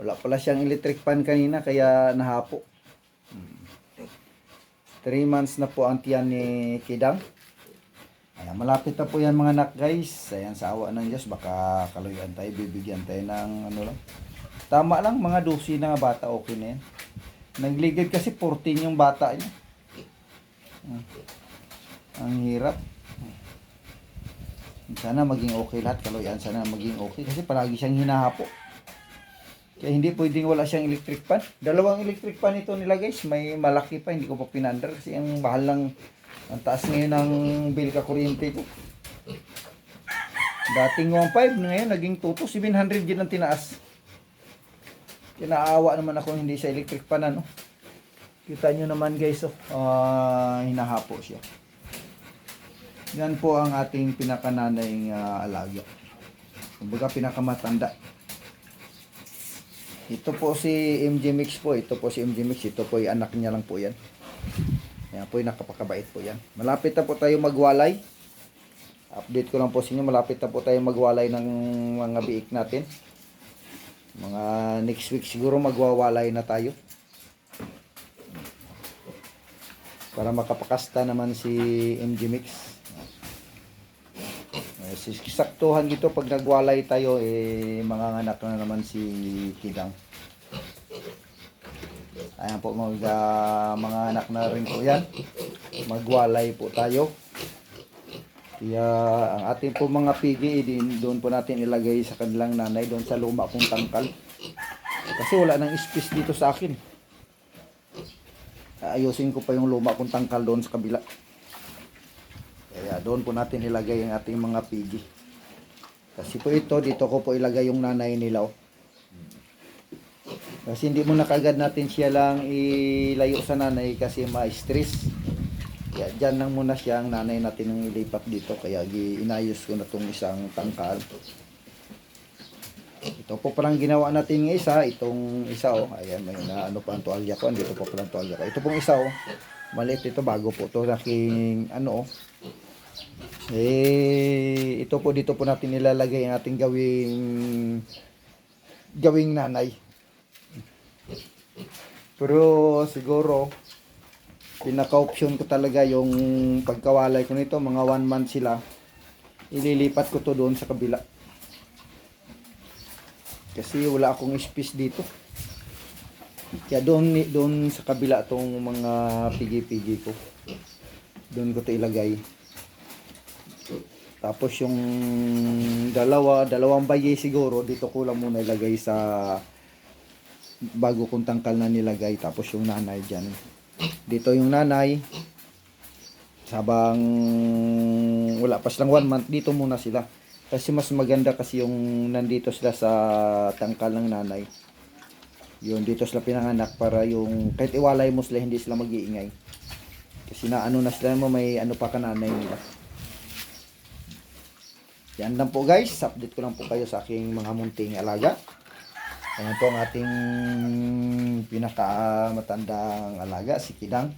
Wala pala siyang electric fan kanina kaya nahapo. 3 months na po ang tiyan ni Kidang. Ayan, malapit na po yan mga anak guys. Ayan, sa awa ng Diyos, baka kaluyuan tayo, bibigyan tayo ng ano lang. Tama lang, mga dosi na bata, okay na yan. Nagligid kasi 14 yung bata niya. Hmm. Ang hirap. Sana maging okay lahat, kaluyuan sana maging okay. Kasi palagi siyang hinahapo. Kaya hindi pwedeng wala siyang electric fan. Dalawang electric fan ito nila guys. May malaki pa, hindi ko pa pinandar kasi ang mahal ng ang taas ngayon ng bill ka kuryente ko. Dating 1.5, ngayon naging 2 to 700 yun ang tinaas. Kinaawa naman ako hindi sa electric fan ano. Kita nyo naman guys, oh, ah, hinahapo siya. Yan po ang ating pinakananay uh, alaga. Kumbaga pinakamatanda. Ito po si MJ Mix po. Ito po si MJ Mix. Ito po yung anak niya lang po yan. Yan po yung nakapakabait po yan. Malapit na po tayo magwalay. Update ko lang po sa inyo. Malapit na po tayo magwalay ng mga biik natin. Mga next week siguro magwawalay na tayo. Para makapakasta naman si MG Mix. Eh, Saktuhan dito pag nagwalay tayo eh mga anak na naman si Kidang. Ayan po mga, mga anak na rin po yan. Magwalay po tayo. Kaya ang ating po mga pigi din doon po natin ilagay sa kanilang nanay doon sa luma kong tangkal. Kasi wala nang space dito sa akin. Ayusin ko pa yung luma kong tangkal doon sa kabila. Kaya doon po natin ilagay ang ating mga pigi. Kasi po ito, dito ko po ilagay yung nanay nila. Oh. Kasi hindi mo na kagad natin siya lang ilayo sa nanay kasi ma-stress. Kaya dyan lang muna siya ang nanay natin ang ilipat dito. Kaya inayos ko na itong isang tangkal. Ito po palang ginawa natin ng isa. Itong isa oh. Ayan, may na, ano pa ang tuwalya ko. Dito po palang tuwalya ko. Ito pong isa oh. Maliit ito bago po ito. Aking ano oh. Eh, ito po dito po natin nilalagay ang ating gawing gawing nanay. Pero siguro pinaka-option ko talaga yung pagkawalay ko nito, mga one month sila. Ililipat ko to doon sa kabila. Kasi wala akong space dito. Kaya doon doon sa kabila tong mga pigi-pigi ko. Doon ko to ilagay. Tapos yung dalawa, dalawang baye siguro dito ko lang muna ilagay sa bago kong tangkal na nilagay. Tapos yung nanay dyan. Dito yung nanay. Sabang wala pa silang one month dito muna sila. Kasi mas maganda kasi yung nandito sila sa tangkal ng nanay. Yun dito sila pinanganak para yung kahit iwalay mo sila hindi sila mag-iingay. Kasi na ano na sila mo may ano pa ka nanay nila yan lang po guys update ko lang po kayo sa aking mga munting alaga Ayan po ang ating pinakamatandang alaga, si Kidang.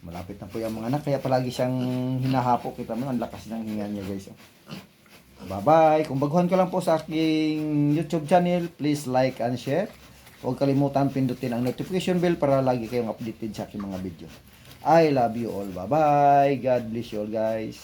Malapit na po yung mga anak, kaya palagi siyang hinahapo. Kita mo, ang lakas ng hinga niya guys. oh. Bye-bye! Kung baguhan ka lang po sa aking YouTube channel, please like and share. Huwag kalimutan pindutin ang notification bell para lagi kayong updated sa aking mga video. I love you all. Bye-bye! God bless you all guys.